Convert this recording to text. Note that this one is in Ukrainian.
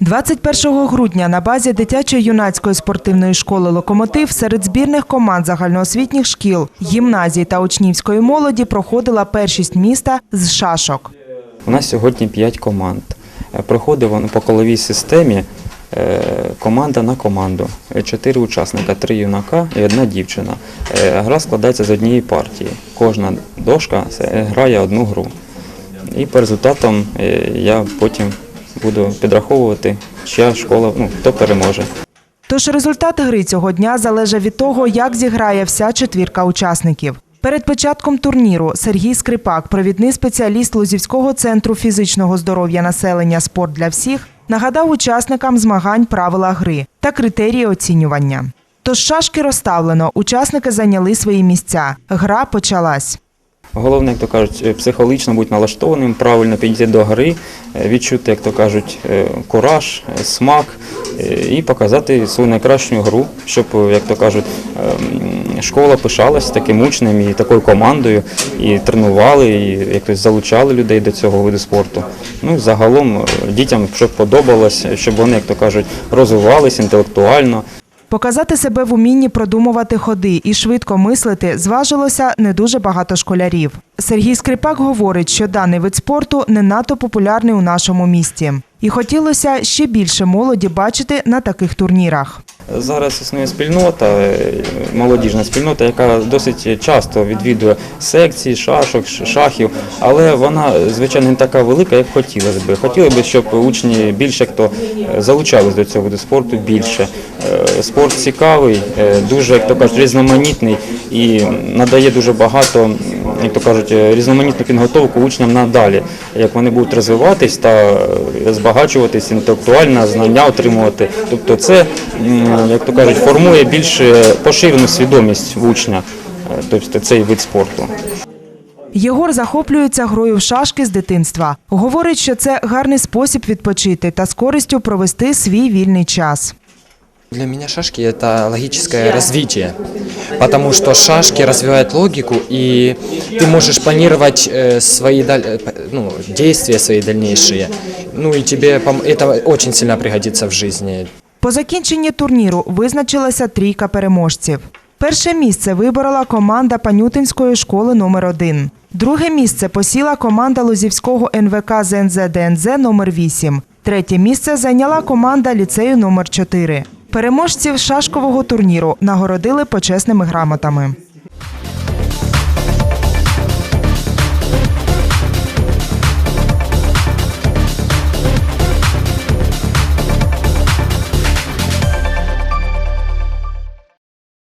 21 грудня на базі дитячо-юнацької спортивної школи Локомотив серед збірних команд загальноосвітніх шкіл, гімназій та учнівської молоді проходила першість міста з шашок. У нас сьогодні 5 команд. Проходить воно по коловій системі е, команда на команду. Чотири учасника, три юнака і одна дівчина. Е, Гра складається з однієї партії. Кожна дошка е, грає одну гру. І по результатам я потім буду підраховувати, чия школа, ну, хто переможе. Тож результат гри цього дня залежить від того, як зіграє вся четвірка учасників. Перед початком турніру Сергій Скрипак, провідний спеціаліст Лузівського центру фізичного здоров'я населення Спорт для всіх, нагадав учасникам змагань правила гри та критерії оцінювання. Тож шашки розставлено, учасники зайняли свої місця. Гра почалась. Головне, як то кажуть, е, психологічно бути налаштованим, правильно підійти до гри, е, відчути, як то кажуть, е, кураж, смак і показати свою найкращу гру, щоб, як то кажуть, ем, школа пишалась таким учнем і такою командою, і тренували, і якось залучали людей до цього виду спорту. Ну і загалом дітям щоб подобалось, щоб вони, як то кажуть, розвивались інтелектуально. Показати себе в умінні продумувати ходи і швидко мислити зважилося не дуже багато школярів. Сергій Скрипак говорить, що даний вид спорту не надто популярний у нашому місті. І хотілося ще більше молоді бачити на таких турнірах. Зараз існує спільнота, е, молодіжна спільнота, яка досить часто відвідує секції, шашок, шахів, але вона, звичайно, не така велика, як хотілося б. Хотіли б, щоб учні більше хто е, залучались до цього виду спорту більше. Е, Спорт цікавий, дуже, як то кажуть, різноманітний і надає дуже багато, як то кажуть, е, різноманітну підготовку учням надалі, як вони будуть розвиватись та е, збагачуватись інтелектуально, знання отримувати. Тобто це, як то кажуть, формує більш е, поширену свідомість учня, тобто цей вид спорту. Єгор захоплюється грою в шашки з дитинства. Говорить, що це гарний спосіб відпочити та з користю провести свій вільний час. Для меня шашки это логическое развитие, потому что шашки развивают логику, и ты можешь планировать э, свои даль- э, п- ну, действия свои дальнейшие. Ну и тебе пом- это очень сильно пригодится в жизни. По закінченні турніру визначилася трійка переможців. Перше місце виборола команда Панютинської школи номер 1 Друге місце посіла команда Лозівського НВК ЗНЗ ДНЗ номер 8 Третє місце зайняла команда ліцею номер 4 Переможців шашкового турніру нагородили почесними грамотами.